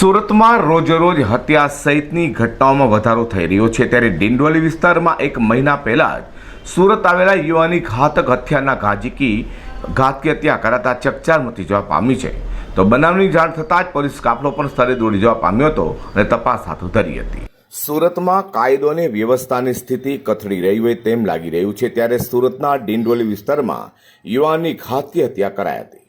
સુરતમાં રોજેરોજ હત્યા સહિતની ઘટનાઓમાં વધારો થઈ રહ્યો છે. ત્યારે ડિંડોલી વિસ્તારમાં એક મહિના પહેલા જ સુરત આવેલા યુવાની ઘાતક હત્યાના ઘાજીકી ઘાતકી હત્યા કરાતા ચકચાર મચી જવા પામી છે. તો બનાવની જાણ થતાં જ પોલીસ કાફલો પણ સ્થળે દોડી જવા પામ્યો હતો અને તપાસ હાથ ધરી હતી. સુરતમાં કાયદો અને વ્યવસ્થાની સ્થિતિ કથળી રહી હોય તેમ લાગી રહ્યું છે. ત્યારે સુરતના ડિંડોલી વિસ્તારમાં યુવાનની ઘાતકી હત્યા કરાઈ હતી.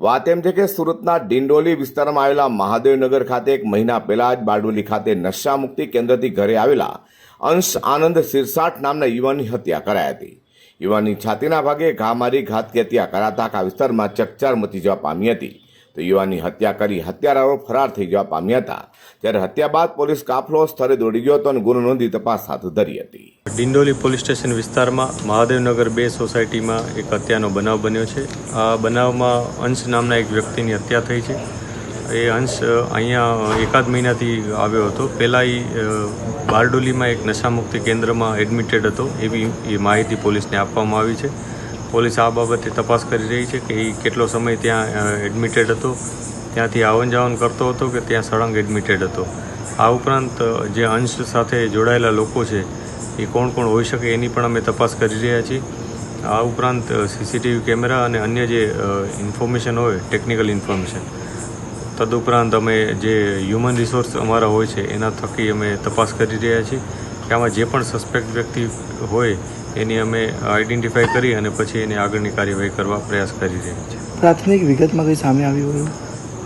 વાત એમ છે કે સુરતના ડિંડોલી વિસ્તારમાં આવેલા મહાદેવનગર ખાતે એક મહિના પહેલા જ બારડોલી ખાતે નશા મુક્તિ કેન્દ્રથી ઘરે આવેલા અંશ આનંદ સિરસાટ નામના યુવાનની હત્યા કરાઈ હતી. યુવાનની છાતીના ભાગે ઘા મારી ઘાતકી હત્યા કરાતા આખા વિસ્તારમાં ચકચાર મચી જવા પામી હતી. તો યુવાનની હત્યા કરી હત્યારાઓ ફરાર થઈ જવા પામ્યા હતા. ત્યારે હત્યા બાદ પોલીસ કાફલો સ્થળે દોડી ગયો હતો અને ગુનો નોંધી તપાસ હાથ ધરી હતી. ડિંડોલી પોલીસ સ્ટેશન વિસ્તારમાં મહાદેવનગર બે સોસાયટીમાં એક હત્યાનો બનાવ બન્યો છે. આ બનાવમાં અંશ નામના એક વ્યક્તિની હત્યા થઈ છે. એ અંશ અહીંયા એકાદ મહિનાથી આવ્યો હતો. પહેલાં એ બારડોલીમાં એક નશામુક્તિ કેન્દ્રમાં એડમિટેડ હતો. એવી એ માહિતી પોલીસને આપવામાં આવી છે. પોલીસ આ બાબતે તપાસ કરી રહી છે કે એ કેટલો સમય ત્યાં એડમિટેડ હતો. ત્યાંથી આવન જાવન કરતો હતો કે ત્યાં સળંગ એડમિટેડ હતો. આ ઉપરાંત જે અંશ સાથે જોડાયેલા લોકો છે, એ કોણ કોણ હોઈ શકે એની પણ અમે તપાસ કરી રહ્યા છીએ. આ ઉપરાંત સીસીટીવી કેમેરા અને અન્ય જે ઇન્ફોર્મેશન હોય ટેકનિકલ ઇન્ફોર્મેશન તદુપરાંત અમે જે હ્યુમન રિસોર્સ અમારા હોય છે, એના થકી અમે તપાસ કરી રહ્યા છીએ. કે આમાં જે પણ સસ્પેક્ટ વ્યક્તિ હોય એની અમે આઈડેન્ટિફાઈ કરી અને પછી એની આગળની કાર્યવાહી કરવા પ્રયાસ કરી રહ્યા છીએ. પ્રાથમિક વિગતમાં કંઈ સામે આવ્યું હોય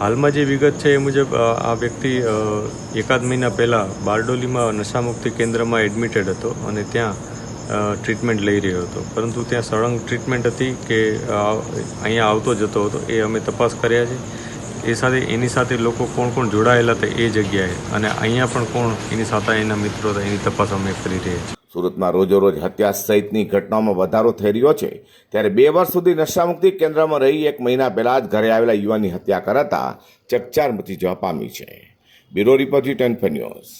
હાલમાં જે વિગત છે એ મુજબ આ વ્યક્તિ એકાદ મહિના પહેલાં બારડોલીમાં નશામુક્તિ કેન્દ્રમાં એડમિટેડ હતો અને ત્યાં ટ્રીટમેન્ટ લઈ રહ્યો હતો. પરંતુ ત્યાં સળંગ ટ્રીટમેન્ટ હતી કે અહીંયા આવતો જતો હતો એ અમે તપાસ કર્યા છે. એ સાથે એની સાથે લોકો કોણ કોણ જોડાયેલા હતા એ જગ્યાએ અને અહીંયા પણ કોણ એની સાથે એના મિત્રો હતા એની તપાસ અમે કરી રહ્યા છીએ. સુરતમાં રોજોરોજ હત્યા સહિતની ઘટનાઓમાં વધારો થઈ રહ્યો છે. ત્યારે બે વર્ષ સુધી નશામુક્તિ કેન્દ્રમાં રહી એક મહિના પહેલાં જ ઘરે આવેલા યુવાનની હત્યા કરાતા ચકચાર મચી જવા પામી છે. Bureau report ten news.